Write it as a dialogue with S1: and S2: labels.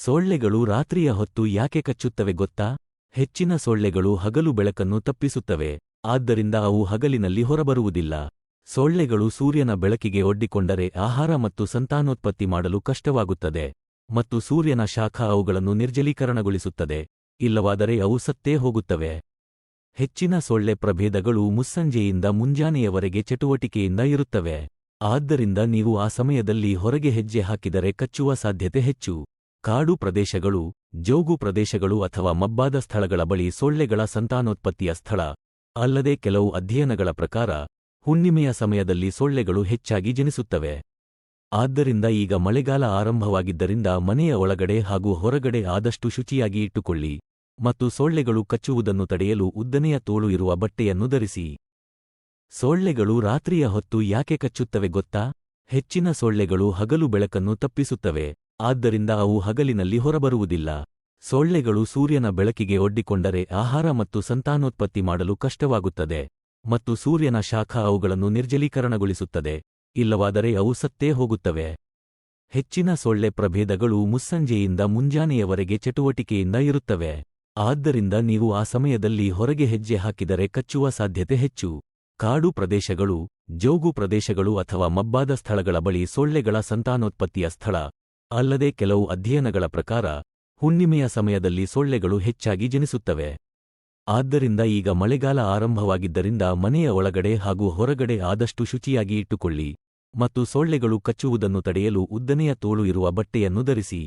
S1: ಸೊಳ್ಳೆಗಳು ರಾತ್ರಿಯ ಹೊತ್ತು ಯಾಕೆ ಕಚ್ಚುತ್ತವೆ ಗೊತ್ತಾ? ಹೆಚ್ಚಿನ ಸೊಳ್ಳೆಗಳು ಹಗಲು ಬೆಳಕನ್ನು ತಪ್ಪಿಸುತ್ತವೆ, ಆದ್ದರಿಂದ ಅವು ಹಗಲಿನಲ್ಲಿ ಹೊರಬರುವುದಿಲ್ಲ. ಸೊಳ್ಳೆಗಳು ಸೂರ್ಯನ ಬೆಳಕಿಗೆ ಒಡ್ಡಿಕೊಂಡರೆ ಆಹಾರ ಮತ್ತು ಸಂತಾನೋತ್ಪತ್ತಿ ಮಾಡಲು ಕಷ್ಟವಾಗುತ್ತದೆ, ಮತ್ತು ಸೂರ್ಯನ ಶಾಖ ಅವುಗಳನ್ನು ನಿರ್ಜಲೀಕರಣಗೊಳಿಸುತ್ತದೆ, ಇಲ್ಲವಾದರೆ ಅವು ಸತ್ತೇ ಹೋಗುತ್ತವೆ. ಹೆಚ್ಚಿನ ಸೊಳ್ಳೆ ಪ್ರಭೇದಗಳು ಮುಸ್ಸಂಜೆಯಿಂದ ಮುಂಜಾನೆಯವರೆಗೆ ಚಟುವಟಿಕೆಯಿಂದ ಇರುತ್ತವೆ, ಆದ್ದರಿಂದ ನೀವು ಆ ಸಮಯದಲ್ಲಿ ಹೊರಗೆ ಹೆಜ್ಜೆ ಹಾಕಿದರೆ ಕಚ್ಚುವ ಸಾಧ್ಯತೆ ಹೆಚ್ಚು. ಕಾಡು ಪ್ರದೇಶಗಳು, ಜೋಗು ಪ್ರದೇಶಗಳು ಅಥವಾ ಮಬ್ಬಾದ ಸ್ಥಳಗಳ ಬಳಿ ಸೊಳ್ಳೆಗಳ ಸಂತಾನೋತ್ಪತ್ತಿಯ ಸ್ಥಳ, ಅಲ್ಲದೆ ಕೆಲವು ಅಧ್ಯಯನಗಳ ಪ್ರಕಾರ, ಹುಣ್ಣಿಮೆಯ ಸಮಯದಲ್ಲಿ ಸೊಳ್ಳೆಗಳು ಹೆಚ್ಚಾಗಿ ಜನಿಸುತ್ತವೆ. ಆದ್ದರಿಂದ ಈಗ ಮಳೆಗಾಲ ಆರಂಭವಾಗಿದ್ದರಿಂದ ಮನೆಯ ಒಳಗಡೆ ಹಾಗೂ ಹೊರಗಡೆ ಆದಷ್ಟು ಶುಚಿಯಾಗಿ ಇಟ್ಟುಕೊಳ್ಳಿ ಮತ್ತು ಸೊಳ್ಳೆಗಳು ಕಚ್ಚುವುದನ್ನು ತಡೆಯಲು ಉದ್ದನೆಯ ತೋಳು ಇರುವ ಬಟ್ಟೆಯನ್ನು ಧರಿಸಿ. ಸೊಳ್ಳೆಗಳು ರಾತ್ರಿಯ ಹೊತ್ತು ಯಾಕೆ ಕಚ್ಚುತ್ತವೆ ಗೊತ್ತಾ? ಹೆಚ್ಚಿನ ಸೊಳ್ಳೆಗಳು ಹಗಲು ಬೆಳಕನ್ನು ತಪ್ಪಿಸುತ್ತವೆ. ಆದ್ದರಿಂದ ಅವು ಹಗಲಿನಲ್ಲಿ ಹೊರಬರುವುದಿಲ್ಲ. ಸೊಳ್ಳೆಗಳು ಸೂರ್ಯನ ಬೆಳಕಿಗೆ ಒಡ್ಡಿಕೊಂಡರೆ ಆಹಾರ ಮತ್ತು ಸಂತಾನೋತ್ಪತ್ತಿ ಮಾಡಲು ಕಷ್ಟವಾಗುತ್ತದೆ ಮತ್ತು ಸೂರ್ಯನ ಶಾಖ ಅವುಗಳನ್ನು ನಿರ್ಜಲೀಕರಣಗೊಳಿಸುತ್ತದೆ. ಇಲ್ಲವಾದರೆ ಅವು ಸತ್ತೇ ಹೋಗುತ್ತವೆ. ಹೆಚ್ಚಿನ ಸೊಳ್ಳೆ ಪ್ರಭೇದಗಳು ಮುಸ್ಸಂಜೆಯಿಂದ ಮುಂಜಾನೆಯವರೆಗೆ ಚಟುವಟಿಕೆಯಿಂದ ಇರುತ್ತವೆ. ಆದ್ದರಿಂದ ನೀವು ಆ ಸಮಯದಲ್ಲಿ ಹೊರಗೆ ಹೆಜ್ಜೆ ಹಾಕಿದರೆ ಕಚ್ಚುವ ಸಾಧ್ಯತೆ ಹೆಚ್ಚು. ಕಾಡು ಪ್ರದೇಶಗಳು, ಜೋಗು ಪ್ರದೇಶಗಳು ಅಥವಾ ಮಬ್ಬಾದ ಸ್ಥಳಗಳ ಬಳಿ ಸೊಳ್ಳೆಗಳ ಸಂತಾನೋತ್ಪತ್ತಿಯ ಸ್ಥಳ. ಅಲ್ಲದೆ ಕೆಲವು ಅಧ್ಯಯನಗಳ ಪ್ರಕಾರ, ಹುಣ್ಣಿಮೆಯ ಸಮಯದಲ್ಲಿ ಸೊಳ್ಳೆಗಳು ಹೆಚ್ಚಾಗಿ ಜನಿಸುತ್ತವೆ. ಆದ್ದರಿಂದ ಈಗ ಮಳೆಗಾಲ ಆರಂಭವಾಗಿದ್ದರಿಂದ ಮನೆಯ ಒಳಗಡೆ ಹಾಗೂ ಹೊರಗಡೆ ಆದಷ್ಟು ಶುಚಿಯಾಗಿ ಇಟ್ಟುಕೊಳ್ಳಿ ಮತ್ತು ಸೊಳ್ಳೆಗಳು ಕಚ್ಚುವುದನ್ನು ತಡೆಯಲು ಉದ್ದನೆಯ ತೋಳು ಇರುವ ಬಟ್ಟೆಯನ್ನು ಧರಿಸಿ.